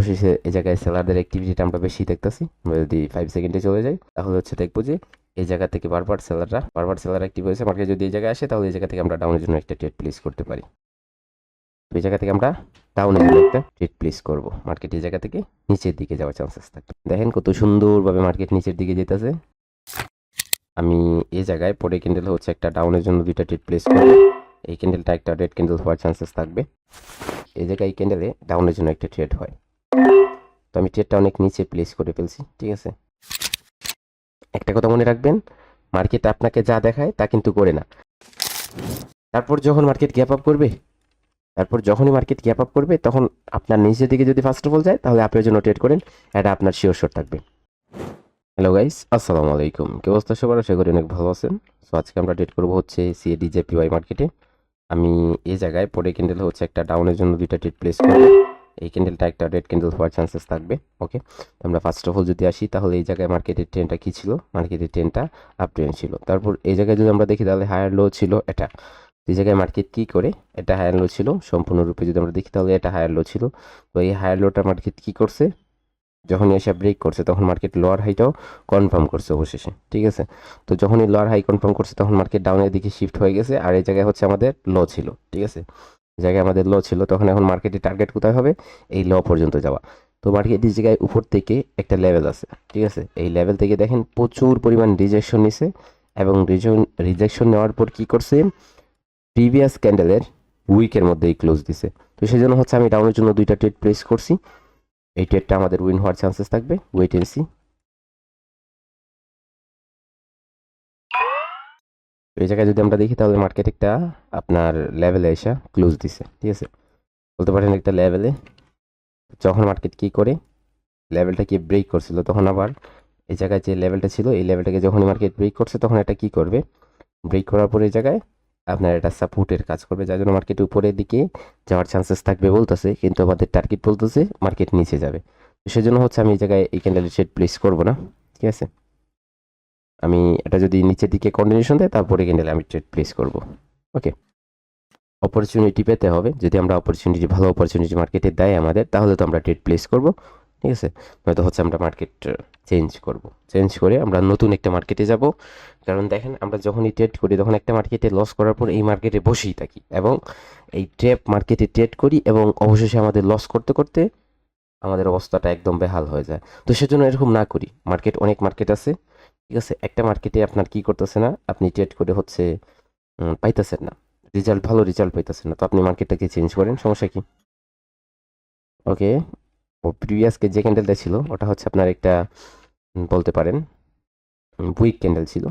অবশ্যই সে- এই জায়গায় সেলারদের অ্যাক্টিভিটিটা আমরা বেশি দেখতেছি। আমরা যদি ফাইভ সেকেন্ডে চলে যাই, তাহলে হচ্ছে দেখব যে এই জায়গা থেকে বারবার সেলাররা বারবার সেলার অ্যাক্টিভ হয়েছে। মার্কেট যদি এই জায়গায় আসে, তাহলে এই জায়গা থেকে আমরা ডাউনের জন্য একটা ট্রেড প্লেস করতে পারি। এই জায়গা থেকে আমরা ডাউনের জন্য একটা ট্রেড প্লেস করব। মার্কেট এই জায়গা থেকে নিচের দিকে যাওয়ার চান্সেস থাকে। দেখেন কত সুন্দরভাবে মার্কেট নিচের দিকে যেতেছে। আমি এই জায়গায় পরে ক্যান্ডেল হচ্ছে একটা ডাউনের জন্য দুইটা ট্রেড প্লেস করব। এই ক্যান্ডেলটা একটা রেড ক্যান্ডেল হওয়ার চান্সেস থাকবে। এই জায়গায় এই ক্যান্ডেলে ডাউনের জন্য একটা ট্রেড হয়। তো আমি ট্রেডটা অনেক নিচে প্লেস করে ফেলছি, ঠিক আছে? একটা কথা মনে রাখবেন মার্কেট আপনাকে যা দেখায় তা কিন্তু করে না। তারপর যখন মার্কেট গ্যাপ আপ করবে, তারপর যখনই মার্কেট গ্যাপ আপ করবে, তখন আপনার নিচের দিকে যদি ফার্স্ট অফ অল যায়, তাহলে আপনি জন্য ট্রেড করেন, এটা আপনার শিওর শট থাকবে। হ্যালো গাইস আসসালামু আলাইকুম। কি অবস্থা সবার? আশা করি অনেক ভালো আছেন। সো আজকে আমরা ট্রেড করব হচ্ছে সিএডি জেপিওয়াই মার্কেটে আমি এই জায়গায় পরে ক্যান্ডেল হচ্ছে একটা ডাউনের জন্য দুইটা ট্রেড প্লেস করব। এই ক্যান্ডেলটা একটা রেড ক্যান্ডেল হওয়ার চান্সেস থাকবে ওকে আমরা ফার্স্ট অফ অল যদি আসি, তাহলে এই জায়গায় মার্কেটের ট্রেনটা কী ছিল? মার্কেটের ট্রেনটা আপ ট্রেন ছিল। তারপর এই জায়গায় যদি আমরা দেখি, তাহলে হায়ার লো ছিল এটা। এই জায়গায় মার্কেট কী করে? এটা হায়ার লো ছিল। সম্পূর্ণরূপে যদি আমরা দেখি, তাহলে এটা হায়ার লো ছিল। তো এই হায়ার লোটা মার্কেট কী করছে? যখন এসে ব্রেক করছে, তখন মার্কেট লোয়ার হাইটাও কনফার্ম করছে অবশেষে, ঠিক আছে? তো যখনই লোয়ার হাই কনফার্ম করছে, তখন মার্কেট ডাউনের দিকে শিফট হয়ে গেছে, আর এই জায়গায় হচ্ছে আমাদের লো ছিল, ঠিক আছে? জায়গায় আমাদের ল ছিল, তখন এখন মার্কেটের টার্গেট কোথায় হবে? এই ল পর্যন্ত যাওয়া। তো মার্কেটের জায়গায় উপর থেকে একটা লেভেল আছে, ঠিক আছে? এই লেভেল থেকে দেখেন প্রচুর পরিমাণ রিজেকশন নিছে এবং রিজেকশন নেওয়ার পর কি করছে? প্রিভিয়াস ক্যান্ডেলের উইকের মধ্যেই ক্লোজ দিছে। তো সেই জন্য হচ্ছে আমি ডাউনের জন্য দুইটা ট্রেড প্লেস করছি। এই ট্রেডটা আমাদের উইন হওয়ার চান্সেস থাকবে। ওয়েট এন্ড সি এই জায়গায় যদি আমরা দেখি তাহলে মার্কেট একটা আপনার লেভেলে এসে ক্লোজ দিছে, ঠিক আছে? বলতে পারেন একটা লেভেলে যখন মার্কেট কি করে লেভেলটাকে ব্রেক করছিল, তখন আবার এই জায়গায় যে লেভেলটা ছিল, এই লেভেলটাকে যখন মার্কেট ব্রেক করছে, তখন এটা কি করবে? ব্রেক করার পরে এই জায়গায় আপনার এটা সাপোর্টের কাজ করবে, যার জন্য মার্কেট উপরের দিকে যাওয়ার চান্সেস থাকবে বলতেছে, কিন্তু আমাদের টার্গেট বলতেছে মার্কেট নিচে যাবে। সেজন্য হচ্ছে আমি এই জায়গায় এই ক্যান্ডেলের শেড প্লেস করব না, ঠিক আছে? আমি এটা যদি নিচের দিকে কন্টিনিউশন দেয়, তারপরে ক্যান্ডেলে আমি ট্রেড প্লেস করব। ওকে অপরচুনিটি পেতে হবে। যদি আমরা অপরচুনিটি ভালো অপরচুনিটি মার্কেটে দেয় আমাদের, তাহলে তো আমরা ট্রেড প্লেস করব। ঠিক আছে? নয়তো হচ্ছে আমরা মার্কেট চেঞ্জ করব। চেঞ্জ করে আমরা নতুন একটা মার্কেটে যাব। কারণ দেখেন, আমরা যখনই ট্রেড করি, তখন একটা মার্কেটে লস করার পর এই মার্কেটে বসেই থাকি। এবং এই ট্রেপ মার্কেটে ট্রেড করি এবং অবশেষে আমাদের লস করতে করতে আমাদের অবস্থাটা একদম বেহাল হয়ে যায়। তো সেজন্য এরকম না করি। মার্কেট অনেক মার্কেট আছে। ঠিক আছে, একটা মার্কেটে আপনার কি করতেছে না, আপনি ট্রেড করে হচ্ছে পাইতেছেন না। রেজাল্ট ভালো রেজাল্ট পাইতেছেন না। তো আপনি মার্কেটটাকে চেঞ্জ করেন, সমস্যা কি? ওকে ও প্রিভিয়াসকে যে ক্যান্ডেলটা ছিল, ওটা হচ্ছে আপনার একটা বলতে পারেন উইক ক্যান্ডেল ছিল।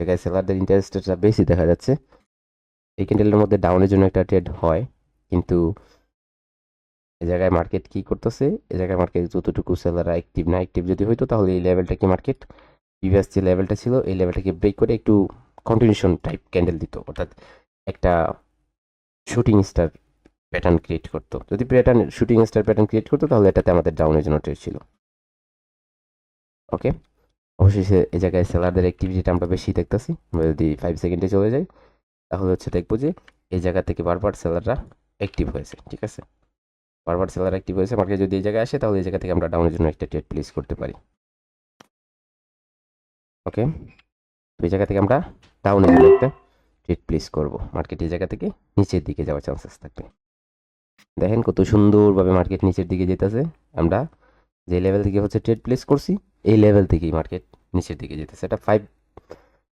জায়গায় সেলারদের ইন্টারেস্টটা বেশি দেখা যাচ্ছে। এই ক্যান্ডেলের মধ্যে ডাউনের জন্য একটা ট্রেড হয়, কিন্তু এই জায়গায় মার্কেট কি করতেছে? এই জায়গায় মার্কেট যতটুকু সেলাররা অ্যাক্টিভ না অ্যাক্টিভ যদি হইতো, তাহলে এই লেভেলটা কি মার্কেট প্রিভিয়াস যে লেভেলটা ছিল, এই লেভেলটাকে ব্রেক করে একটু কন্টিনিউশন টাইপ ক্যান্ডেল দিত, অর্থাৎ একটা শুটিং স্টার প্যাটার্ন ক্রিয়েট করতো। যদি pattern shooting star pattern create করতো, তাহলে এটাতে আমাদের ডাউনের জন্য ট্রেড ছিল। ওকে অবশ্যই সে- এই জায়গায় সেলারদের অ্যাক্টিভিটিটা আমরা বেশি দেখতেছি। আমরা যদি ফাইভ সেকেন্ডে চলে যাই, তাহলে হচ্ছে দেখব যে এই জায়গা থেকে বারবার সেলাররা অ্যাক্টিভ হয়েছে, ঠিক আছে? বারবার সেলার অ্যাক্টিভ হয়েছে মার্কেট যদি এই জায়গায় আসে, তাহলে এই জায়গা থেকে আমরা ডাউনের জন্য একটা ট্রেড প্লেস করতে পারি। ওকে? তো এই জায়গা থেকে আমরা ডাউনের জন্য একটা ট্রেড প্লেস করব। মার্কেট এই জায়গা থেকে নিচের দিকে যাওয়ার চান্সেস থাকবে। দেখেন কত সুন্দরভাবে মার্কেট নিচের দিকে যেতেছে। আমরা যে লেভেল থেকে হচ্ছে ট্রেড প্লেস করছি, এই লেভেল থেকেই মার্কেট নিচের দিকে যেতেছে। এটা ফাইভ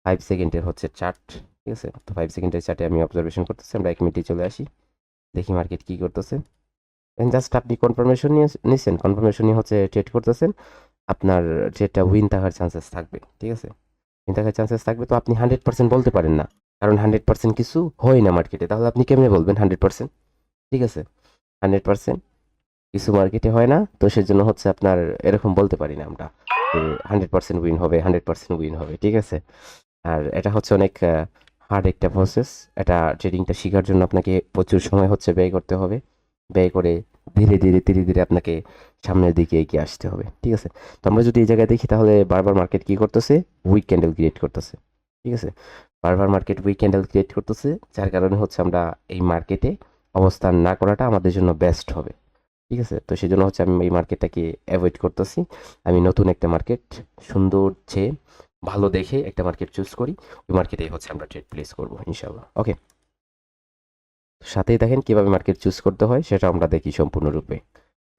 ফাইভ সেকেন্ডের হচ্ছে চার্ট ঠিক আছে? তো ফাইভ সেকেন্ডের চার্টে আমি অবজারভেশন করতেছি, আমরা এক মিনিটে চলে আসি। দেখি মার্কেট কী করতেছে। জাস্ট আপনি কনফার্মেশন নিয়ে নিচ্ছেন কনফার্মেশন নিয়ে হচ্ছে ট্রেড করতেছেন। আপনার ট্রেডটা উইন থাকার চান্সেস থাকবে, ঠিক আছে? উইন থাকার চান্সেস থাকবে তো আপনি হান্ড্রেড পার্সেন্ট বলতে পারেন না, কারণ হান্ড্রেড পার্সেন্ট কিছু হয় না মার্কেটে তাহলে আপনি কেমনে বলবেন হান্ড্রেড পার্সেন্ট ঠিক আছে? হান্ড্রেড পার্সেন্ট কিছু মার্কেটে হয় না, তো সেজন্য হচ্ছে আপনার এরকম বলতে পারি না আমরা হান্ড্রেড পার্সেন্ট উইন হবে হান্ড্রেড পার্সেন্ট উইন হবে, ঠিক আছে? আর এটা হচ্ছে অনেক হার্ড একটা প্রসেস এটা ট্রেডিংটা শেখার জন্য আপনাকে প্রচুর সময় হচ্ছে ব্যয় করতে হবে, ব্যয় করে ধীরে ধীরে ধীরে ধীরে আপনাকে সামনের দিকে এগিয়ে আসতে হবে, ঠিক আছে? তো আমরা যদি এই জায়গায় দেখি তাহলে বারবার মার্কেট কি করতেছে? উইক ক্যান্ডেল ক্রিয়েট করতেছে, ঠিক আছে? বারবার মার্কেট উইক ক্যান্ডেল ক্রিয়েট করতেছে, যার কারণে হচ্ছে আমরা এই মার্কেটে অবস্থান না করাটা আমাদের জন্য বেস্ট হবে, ঠিক আছে? তো সেই জন্য হচ্ছে আমি এই মার্কেটটাকে অ্যাভয়েড করতেছি। আমি নতুন একটা মার্কেট সুন্দর চেয়ে ভালো দেখে একটা মার্কেট চুজ করি, ওই মার্কেটেই হচ্ছে আমরা ট্রেড প্লেস করব ইনশাল্লাহ ওকে সাথেই দেখেন কীভাবে মার্কেট চুজ করতে হয়, সেটা আমরা দেখি সম্পূর্ণরূপে।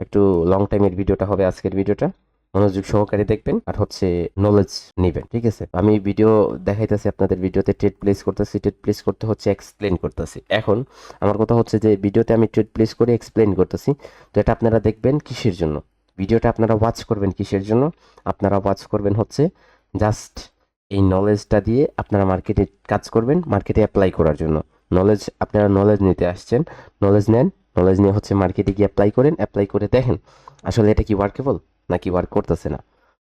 একটু লং টাইমের ভিডিওটা হবে আজকের ভিডিওটা। মনোযোগ সহকারে দেখবেন, আর হচ্ছে নলেজ নেবেন, ঠিক আছে? আমি ভিডিও দেখাইতেছি আপনাদের ভিডিওতে ট্রেড প্লেস করতেছি ট্রেড প্লেস করতে হচ্ছে এক্সপ্লেন করতেছি। এখন আমার কথা হচ্ছে যে, ভিডিওতে আমি ট্রেড প্লেস করে এক্সপ্লেন করতেছি। তো এটা আপনারা দেখবেন কিসের জন্য? ভিডিওটা আপনারা ওয়াচ করবেন কিসের জন্য? আপনারা ওয়াচ করবেন হচ্ছে জাস্ট এই নলেজটা দিয়ে আপনারা মার্কেটে কাজ করবেন মার্কেটে অ্যাপ্লাই করার জন্য। নলেজ আপনারা নলেজ নিতে আসছেন। নলেজ নেন। নলেজ নিয়ে হচ্ছে মার্কেটে গিয়ে অ্যাপ্লাই করেন। অ্যাপ্লাই করে দেখেন, আসলে এটা কি ওয়ার্কেবল নাকি ওয়ার্ক করতেছে না।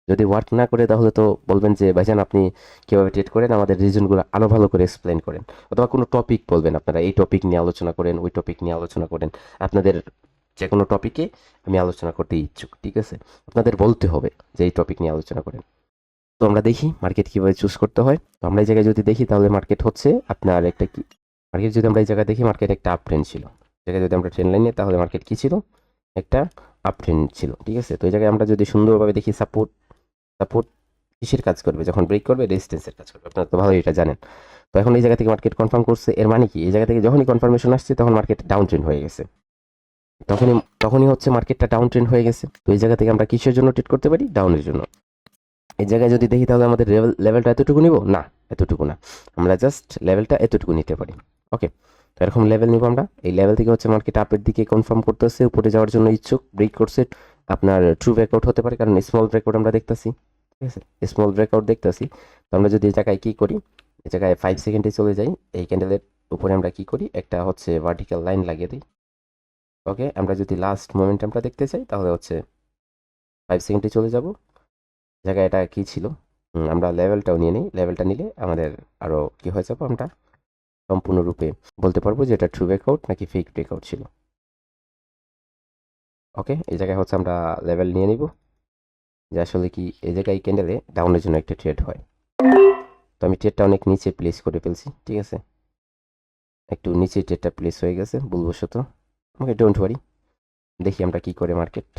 যদি ওয়ার্ক না করে, তাহলে তো বলবেন যে, ভাইজান, আপনি কীভাবে ট্রেড করেন? আমাদের রিজনগুলো আরও ভালো করে এক্সপ্লেন করেন। অথবা কোনো টপিক বলবেন আপনারা, এই টপিক নিয়ে আলোচনা করেন, ওই টপিক নিয়ে আলোচনা করেন। আপনাদের যে কোনো টপিকে আমি আলোচনা করতে ইচ্ছুক, ঠিক আছে? আপনাদের বলতে হবে যে, এই টপিক নিয়ে আলোচনা করেন। তো আমরা দেখি মার্কেট কীভাবে চুজ করতে হয়। তো আমরা এই জায়গায় যদি দেখি, তাহলে মার্কেট হচ্ছে আপনার একটা কি মার্কেট যদি আমরা এই জায়গায় দেখি মার্কেট একটা আপ ট্রেন্ড ছিল জায়গায় যদি আমরা ট্রেন লাইনে তাহলে মার্কেট কী ছিল? একটা আপ ট্রেন্ড ছিল, ঠিক আছে? তো এই জায়গায় আমরা যদি সুন্দরভাবে দেখি সাপোর্ট সাপোর্ট কিসের কাজ করবে? যখন ব্রেক করবে রেজিস্ট্যান্সের কাজ করবে। আপনারা তো ভালোই এটা জানেন। তো এখন এই জায়গা থেকে মার্কেট কনফার্ম করছে, এর মানে কি? এই জায়গা থেকে যখনই কনফার্মেশন আসছে, তখন মার্কেট ডাউন ট্রেন্ড হয়ে গেছে। তখনই তখনই হচ্ছে মার্কেটটা ডাউন ট্রেন্ড হয়ে গেছে। তো এই জায়গা থেকে আমরা কিসের জন্য ট্রেড করতে পারি? ডাউনের জন্য। এই জায়গায় যদি দেখি, তাহলে আমাদের লেভেল লেভেলটা এতটুকু নিব? না, এতটুকু না। আমরা জাস্ট লেভেলটা এতটুকু নিতে পারি। ওকে তো এরকম লেভেল নিব আমরা। এই লেভেল থেকে হচ্ছে মার্কেট আপের দিকে কনফার্ম করতেছে, উপরে যাওয়ার জন্য ইচ্ছুক ব্রেক করছে। আপনার ট্রু ব্রেকআউট হতে পারে, কারণ স্মল ব্রেকআউট আমরা দেখতেছি, ঠিক আছে? স্মল ব্রেকআউট দেখতেছি। তো আমরা যদি এই জায়গায় কী করি, এই জায়গায় ফাইভ সেকেন্ডে চলে যাই, এই ক্যান্ডেলের উপরে আমরা কি করি, একটা হচ্ছে ভার্টিক্যাল লাইন লাগিয়ে দিই। ওকে আমরা যদি লাস্ট মোমেন্টামটা দেখতে চাই, তাহলে হচ্ছে ফাইভ সেকেন্ডে চলে যাব। জায়গায় এটা কী ছিল? আমরা লেভেলটাও নিয়ে নিই। লেভেলটা নিলে আমাদের আরও কী হয়ে যাব, আমরা সম্পূর্ণরূপে বলতে পারব যে এটা ট্রু ব্রেকআউট নাকি ফেক ব্রেকআউট ছিল। ওকে এই জায়গায় হচ্ছে আমরা লেভেল নিয়ে নিব, যে আসলে কি এই জায়গায় ক্যান্ডেলে ডাউনের জন্য একটা ট্রেড হয়। তো আমি ট্রেডটা অনেক নিচে প্লেস করে ফেলছি, ঠিক আছে? একটু নিচে ট্রেডটা প্লেস হয়ে গেছে, ভুলবশত। ওকে ডোন্ট ওয়ারি দেখি আমরা কি করে মার্কেট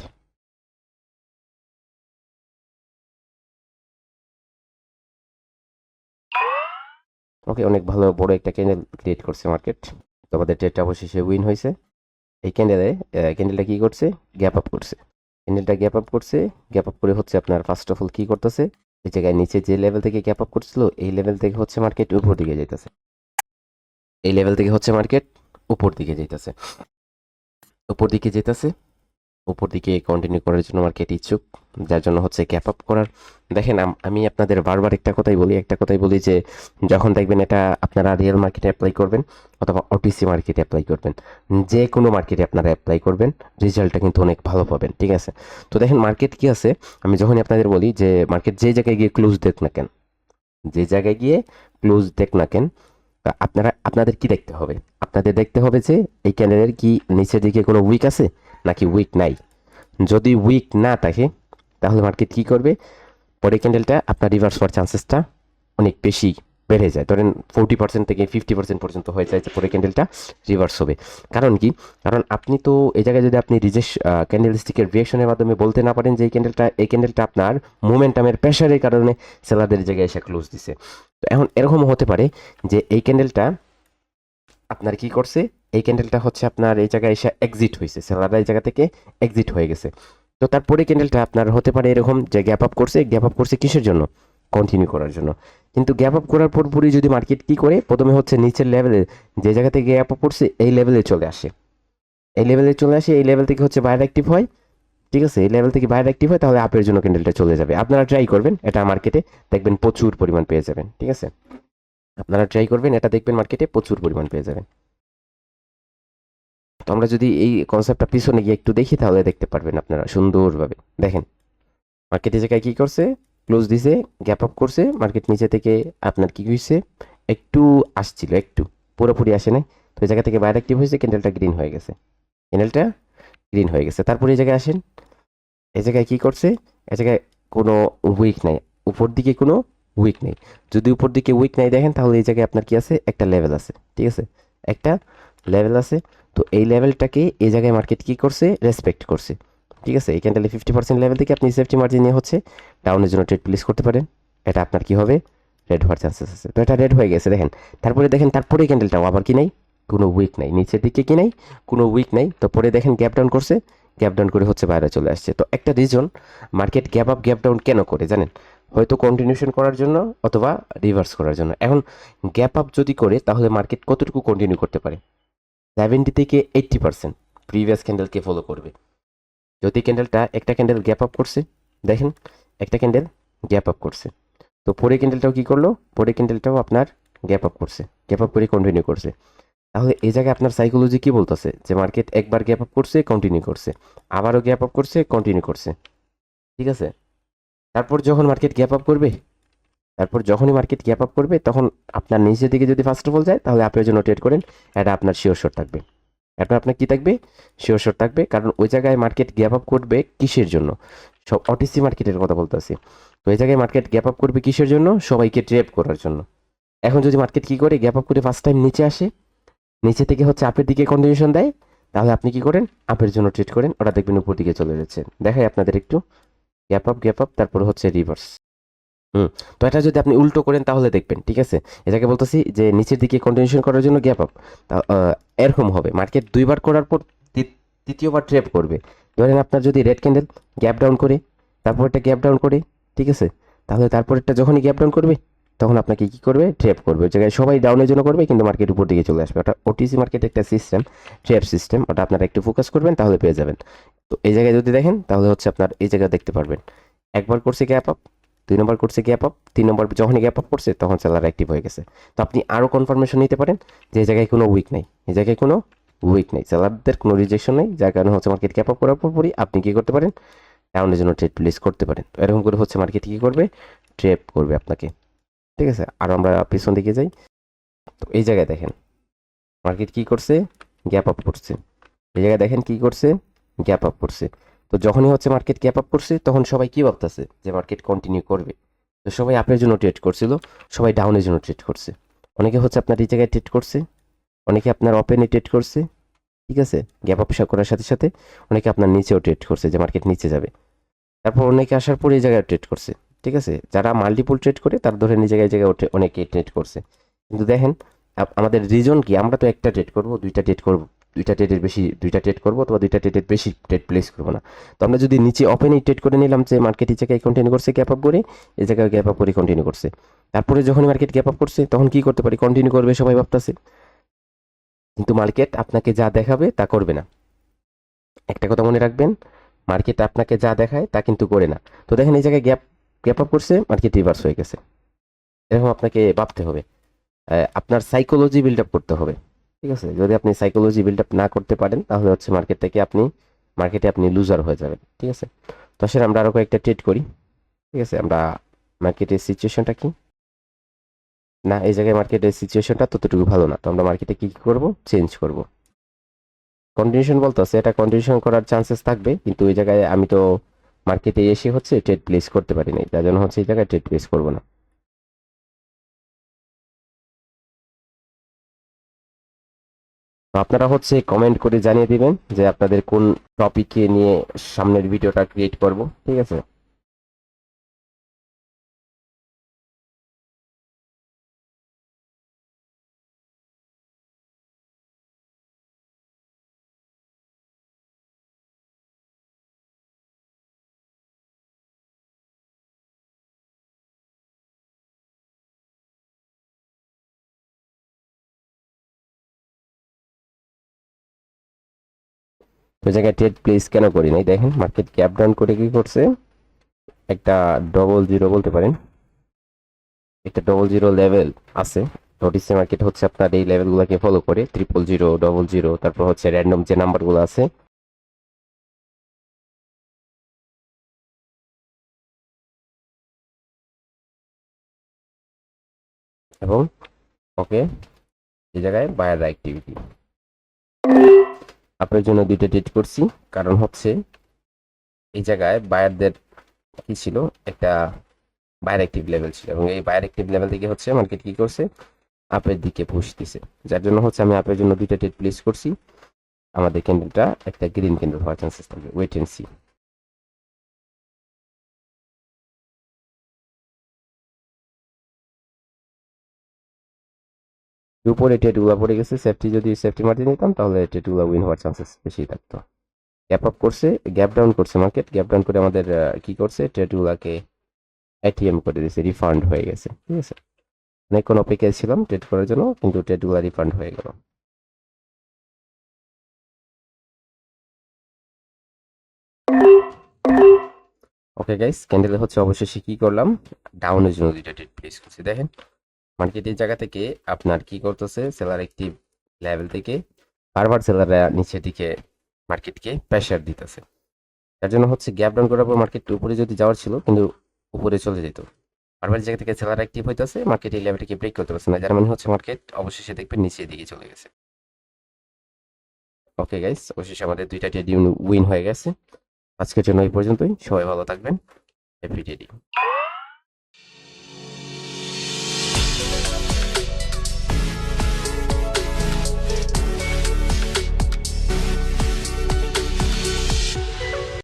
ওকে, অনেক ভালো বড় একটা ক্যান্ডেল ক্রিয়েট করছে মার্কেট তো আমাদের ট্রেডটা অবশেষে উইন হয়েছে। এই ক্যান্ডেলে ক্যান্ডেলটা কী করছে? গ্যাপ আপ করছে। ক্যান্ডেলটা গ্যাপ আপ করছে। গ্যাপ আপ করে হচ্ছে আপনার ফার্স্ট অফ অল কী করতেছে? এই জায়গায় নিচে যে লেভেল থেকে গ্যাপ আপ করছিল, এই লেভেল থেকে হচ্ছে মার্কেট উপর দিকে যাইতেছে। এই লেভেল থেকে হচ্ছে মার্কেট উপর দিকে যাইতেছে। উপর দিকে যেতেছে উপর দিকে কন্টিনিউ করার জন্য মার্কেট ইচ্ছুক, যার জন্য হচ্ছে ক্যাপ আপ করার। দেখেন, আমি আপনাদের বারবার একটা কথাই বলি, একটা কথাই বলি যে, যখন দেখবেন এটা আপনারা রিয়েল মার্কেটে অ্যাপ্লাই করবেন অথবা ওটিসি মার্কেটে অ্যাপ্লাই করবেন, যে কোনো মার্কেটে আপনারা অ্যাপ্লাই করবেন রেজাল্টটা কিন্তু অনেক ভালো পাবেন, ঠিক আছে? তো দেখেন মার্কেট কি আছে? আমি যখনই আপনাদের বলি যে মার্কেট যে জায়গায় গিয়ে ক্লোজ দেখ না কেন, যে জায়গায় গিয়ে ক্লোজ দেখ না কেন আপনারা, আপনাদের কি দেখতে হবে? আপনাদের দেখতে হবে যে, এই ক্যান্ডেলের কি নিচের দিকে কোনো উইক আছে? নাকি উইক নাই? যদি উইক না থাকে, তাহলে মার্কেট কি করবে? পরে ক্যান্ডেলটা আপনার রিভার্স হওয়ার চান্সেসটা অনেক বেশি বেড়ে যায়। ধরেন ফোরটি পার্সেন্ট থেকে ফিফটি পার্সেন্ট পর্যন্ত হয়ে যায় পরে ক্যান্ডেলটা রিভার্স হবে। কারণ কি? কারণ আপনি তো এই জায়গায় যদি আপনি রিজেস ক্যান্ডেল স্টিকের রিয়েকশনের মাধ্যমে বলতে না পারেন যে এই ক্যান্ডেলটা এই ক্যান্ডেলটা আপনার মোমেন্টামের প্রেশারের কারণে সেলারদের জায়গায় এসে ক্লোজ দিছে। তো এখন এরকম হতে পারে যে এই ক্যান্ডেলটা আপনার কি করছে? এই ক্যান্ডেলটা হচ্ছে আপনার এই জায়গায় এসে এক্সিট হয়েছে সেলাররা এই জায়গা থেকে এক্সিট হয়ে গেছে। তো তারপরে ক্যান্ডেলটা আপনার হতে পারে এরকম যে গ্যাপ আপ করছে গ্যাপ আপ করছে কিসের জন্য? কন্টিনিউ করার জন্য। কিন্তু গ্যাপ আপ করার পর পরই যদি মার্কেট কি করে, প্রথমে হচ্ছে নিচের লেভেলে যে জায়গা থেকে গ্যাপ আপ করছে, এই লেভেলে চলে আসে। এই লেভেলে চলে আসে, এই লেভেল থেকে হচ্ছে বাইরে অ্যাক্টিভ হয়। ঠিক আছে? এই লেভেল থেকে বাইরে অ্যাক্টিভ হয়, তাহলে আপের জন্য ক্যান্ডেলটা চলে যাবে। আপনারা ট্রাই করবেন, এটা মার্কেটে দেখবেন প্রচুর পরিমাণ পেয়ে যাবেন। ঠিক আছে? আপনারা ট্রাই করবেন, এটা দেখবেন মার্কেটে প্রচুর পরিমাণ পেয়ে যাবেন। তো আমরা যদি এই কনসেপ্টটা পিছনে গিয়ে একটু দেখি, তাহলে দেখতে পারবেন আপনারা সুন্দরভাবে। দেখেন মার্কেটে জায়গায় কি করছে? ক্লোজ দিছে গ্যাপ আপ করছে মার্কেট নিচে থেকে আপনার কি হয়েছে একটু আসছিল, একটু। পুরোপুরি আসে নাই। তো এই জায়গা থেকে বাইরে অ্যাক্টিভ হয়েছে ক্যান্ডেলটা গ্রিন হয়ে গেছে। ক্যান্ডেলটা গ্রিন হয়ে গেছে। তারপরে এই জায়গায় আসেন। এই জায়গায় কি করছে? এই জায়গায় কোনো উইক নাই। উপর দিকে কোনো উইক নেই। যদি উপর দিকে উইক নাই দেখেন, তাহলে এই জায়গায় আপনার কি আছে? একটা লেভেল আছে। ঠিক আছে? একটা লেভেল আছে, তো এই লেভেলটাকে এই জায়গায় মার্কেট কী করছে? রেসপেক্ট করছে। ঠিক আছে? এই ক্যান্ডেলে ফিফটি পার্সেন্ট লেভেল থেকে আপনি সেফটি মার্জিন নিয়ে হচ্ছে ডাউনের জন্য ট্রেড প্লেস করতে পারেন। এটা আপনার কি হবে? রেড হওয়ার চান্সেস আছে। তো এটা রেড হয়ে গেছে, দেখেন। তারপরে দেখেন, তারপরে ক্যান্ডেলটাও আবার কি নাই? কোনো উইক নাই। নিচের দিকে কি নাই? কোনো উইক নাই। তো পরে দেখেন গ্যাপ ডাউন করছে। গ্যাপ ডাউন করে হচ্ছে বাইরে চলে আসছে। তো একটা reason market gap up gap down কেন করে, জানেন? হয়তো কন্টিনিউশন করার জন্য অথবা রিভার্স করার জন্য। এখন গ্যাপ আপ যদি করে, তাহলে মার্কেট কতটুকু কন্টিনিউ করতে পারে? সেভেন্টি থেকে এইট্টি পার্সেন্ট প্রিভিয়াস ক্যান্ডেলকে ফলো করবে। যদি ক্যান্ডেলটা একটা ক্যান্ডেল গ্যাপ আপ করছে, দেখেন, একটা ক্যান্ডেল গ্যাপ আপ করছে। তো পরে ক্যান্ডেলটাও কী করল? পরে ক্যান্ডেলটাও আপনার গ্যাপ আপ করছে গ্যাপ আপ করে কন্টিনিউ করছে। তাহলে এই জায়গায় আপনার সাইকোলজি কী বলতেছে? যে মার্কেট একবার গ্যাপ আপ করছে কন্টিনিউ করছে। আবারও গ্যাপ আপ করছে কন্টিনিউ করছে। ঠিক আছে? তারপর যখন মার্কেট গ্যাপ আপ করবে তারপর যখনই মার্কেট গ্যাপ আপ করবে, তখন আপনার নিচের দিকে যদি ফার্স্ট অফ অল যায়, তাহলে আপনি জন্য ট্রেড করেন এটা আপনার শিওর শট থাকবে। এটা আপনার কী থাকবে? শিওর শট থাকবে, কারণ ওই জায়গায় মার্কেট গ্যাপ আপ করবে কিসের জন্য? সব অটিসি মার্কেটের কথা বলতেছি তো এই জায়গায় মার্কেট গ্যাপ আপ করবে কিসের জন্য? সবাইকে ট্রেপ করার জন্য। এখন যদি মার্কেট কী করে গ্যাপ আপ করে ফার্স্ট টাইম নিচে আসে, নিচে থেকে হচ্ছে আপের দিকে কন্টিনিউশন দেয়, তাহলে আপনি কি করেন? আপের জন্য ট্রেড করেন, ওটা দেখবেন উপর দিকে চলে যাচ্ছে। দেখাই আপনাদের একটু। গ্যাপ আপ গ্যাপ আপ তারপর হচ্ছে রিভার্স হুম, তো এটা যদি আপনি উল্টো করেন তাহলে দেখবেন, ঠিক আছে? এটাকে বলতেছি যে নিচের দিকে কন্টিনিউশন করার জন্য গ্যাপ আপ তা এরকম হবে। মার্কেট দুইবার করার পর তৃতীয়বার ট্রেপ করবে। ধরেন আপনার যদি রেড ক্যান্ডেল গ্যাপ ডাউন করে, তারপর একটা গ্যাপ ডাউন করে, ঠিক আছে? তাহলে তারপরেরটা যখনই গ্যাপ ডাউন করবে, তখন আপনাকে কী করবে? ট্রেপ করবে। ওই জায়গায় সবাই ডাউনের জন্য করবে, কিন্তু মার্কেট উপর দিকে চলে আসবে। ওটা ওটিসি মার্কেট একটা সিস্টেম ট্রেপ সিস্টেম ওটা আপনারা একটু ফোকাস করবেন, তাহলে পেয়ে যাবেন। তো এই জায়গায় যদি দেখেন, তাহলে হচ্ছে আপনার এই জায়গায় দেখতে পারবেন। একবার করছে গ্যাপ আপ দুই নম্বর করছে গ্যাপ আপ তিন নম্বর যখনই গ্যাপ আপ করছে, তখন সেলার অ্যাক্টিভ হয়ে গেছে। তো আপনি আরও কনফার্মেশন নিতে পারেন যে এই জায়গায় কোনো উইক নেই। এই জায়গায় কোনো উইক নেই। সেলারদের কোনো রিজেকশন নেই, যার কারণে হচ্ছে মার্কেট গ্যাপ আপ করার পরই আপনি কী করতে পারেন? ডাউনের জন্য ট্রেড প্লেস করতে পারেন। তো এরকম করে হচ্ছে মার্কেট কী করবে? ট্রেপ করবে আপনাকে। ঠিক আছে? আর আমরা পিছন দিকে যাই। তো এই জায়গায় দেখেন মার্কেট কী করছে? গ্যাপ আপ করছে। এই জায়গায় দেখেন কী করছে? গ্যাপ আপ করছে। তো যখনই হচ্ছে মার্কেট গ্যাপ আপ করছে, তখন সবাই কী ভাবতেছে? যে মার্কেট কন্টিনিউ করবে। তো সবাই আপের জন্য ট্রেড করছিল, সবাই ডাউনের জন্য ট্রেড করছে। অনেকে হচ্ছে আপনার এই জায়গায় ট্রেড করছে, অনেকে আপনার ওপেনে ট্রেড করছে, ঠিক আছে? গ্যাপ আপ করার সাথে সাথে অনেকে আপনার নিচেও ট্রেড করছে, যে মার্কেট নিচে যাবে। তারপর অনেকে আসার পর এই জায়গায় ট্রেড করছে, ঠিক আছে? যারা মাল্টিপল ট্রেড করে, তার ধরে এই জায়গায় জায়গায় অনেকে ট্রেড করছে। কিন্তু দেখেন আমাদের রিজন কি? আমরা তো একটা ট্রেড করব, দুইটা ট্রেড করব। দুইটা ট্রেডের বেশি, দুইটা ট্রেড করব অথবা দুইটা ট্রেডের বেশি ট্রেড প্লেস করব না। তো আমরা যদি নিচে ওপেনেই ট্রেড করে নিলাম যে মার্কেট এই জায়গায় কন্টিনিউ করছে গ্যাপ আপ করে, এই জায়গায় গ্যাপ আপ করে কন্টিনিউ করছে। তারপরে যখন মার্কেট গ্যাপ আপ করছে, তখন কি করতে পারি? কন্টিনিউ করবে সবাই ভাবতেছে। কিন্তু মার্কেট আপনাকে যা দেখাবে তা করবে না। একটা কথা মনে রাখবেন মার্কেট আপনাকে যা দেখায় তা কিন্তু করে না। তো দেখেন এই জায়গায় গ্যাপ গ্যাপ আপ করছে মার্কেট রিভার্স হয়ে গেছে। এরকম আপনাকে ভাবতে হবে। আপনার সাইকোলজি বিল্ড আপ করতে হবে। ঠিক আছে? যদি আপনি সাইকোলজি বিল্ড আপ না করতে পারেন, তাহলে হচ্ছে মার্কেট থেকে আপনি মার্কেটে আপনি লুজার হয়ে যাবেন, ঠিক আছে? তো আসলে আমরা আরও কয়েকটা ট্রেড করি, ঠিক আছে? আমরা মার্কেটের সিচুয়েশনটা কি? না, এই জায়গায় মার্কেটের সিচুয়েশনটা ততটুকু ভালো না। তো আমরা মার্কেটে কি কী করব? চেঞ্জ করব। কন্টিনিউশন বলতে আছে এটা কন্টিনিউশন করার চান্সেস থাকবে, কিন্তু এই জায়গায় আমি তো মার্কেটে এসে হচ্ছে ট্রেড প্লেস করতে পারি নাই। তার জন্য হচ্ছে এই জায়গায় ট্রেড প্লেস করব না। আপনারা হচ্ছে কমেন্ট করে জানিয়ে দিবেন যে আপনাদের কোন টপিকে নিয়ে সামনের ভিডিওটা ক্রিয়েট করব, ঠিক আছে? এই জায়গায় ট্রেড প্লেস কেন করি নাই? দেখেন মার্কেট ক্যাপ ডাউন করে কি করছে? একটা ডবল জিরো বলতে পারেন। একটা ডবল জিরো লেভেল আছে। নোটিসে মার্কেট হচ্ছে আপনার এই লেভেলগুলোকে ফলো করে। ট্রিপল জিরো ডবল জিরো তারপর হচ্ছে র্যান্ডম যে নাম্বারগুলো আছে। এবং ওকে এই জায়গায় বায়ার অ্যাক্টিভিটি আপনার জন্য দুইটা ডেট করছি। কারণ হচ্ছে এই জায়গায় বায়ারদের কি ছিল? একটা বায়ার অ্যাক্টিভ লেভেল ছিল। এবং এই বায়ার অ্যাক্টিভ লেভেল থেকে হচ্ছে মার্কেট কি করছে? আপের দিকে পুশ দিছে। যার জন্য হচ্ছে আমি আপের জন্য দুইটা ডেট প্লেস করছি। আমাদের ক্যান্ডেলটা একটা গ্রিন ক্যান্ডেল হওয়ার চান্সেস থাকবে। ওয়েট এন্ড সি উপরে টেটগুলো পড়ে গেছে সেফটি যদি সেফটি মার্জিন নিতাম তাহলে টেটগুলো উইন হওয়ার চান্সেস বেশি থাকতো। গ্যাপ আপ করছে গ্যাপ ডাউন করছে মার্কেট গ্যাপ ডাউন করে আমাদের কি করছে? টেটগুলাকে এটিএম করে দিয়েছে রিফান্ড হয়ে গেছে, ঠিক আছে? অনেকক্ষণ অপেক্ষায় ছিলাম ট্রেড করার জন্য, কিন্তু ট্রেডগুলো রিফান্ড হয়ে গেল। ওকে গাইস ক্যান্ডেলে হচ্ছে অবশেষে কি করলাম? ডাউনের জন্য দুইটা ট্রেড প্লেস করছি, দেখেন। মার্কেটের জায়গা থেকে আপনার কি করতেছে? সেলার একটি লেভেল থেকে বারবার সেলাররা নিচের দিকে মার্কেটকে প্রেশার দিতেছে। তার জন্য হচ্ছে গ্যাপ ডাউন করার পর মার্কেট উপরে যদি যাওয়ার ছিল, কিন্তু উপরে চলে যেত। বারবার জায়গা থেকে সেলার অ্যাক্টিভ হইতেছে মার্কেট এই লেভেলটাকে ব্রেক করতে পারছে না। যার মানে হচ্ছে মার্কেট অবশেষে দেখবেন নিচের দিকে চলে গেছে। ওকে গাইস অবশেষে আমাদের দুইটা ট্রেড উইন হয়ে গেছে। আজকের জন্য এই পর্যন্তই। সবাই ভালো থাকবেন। Happy trading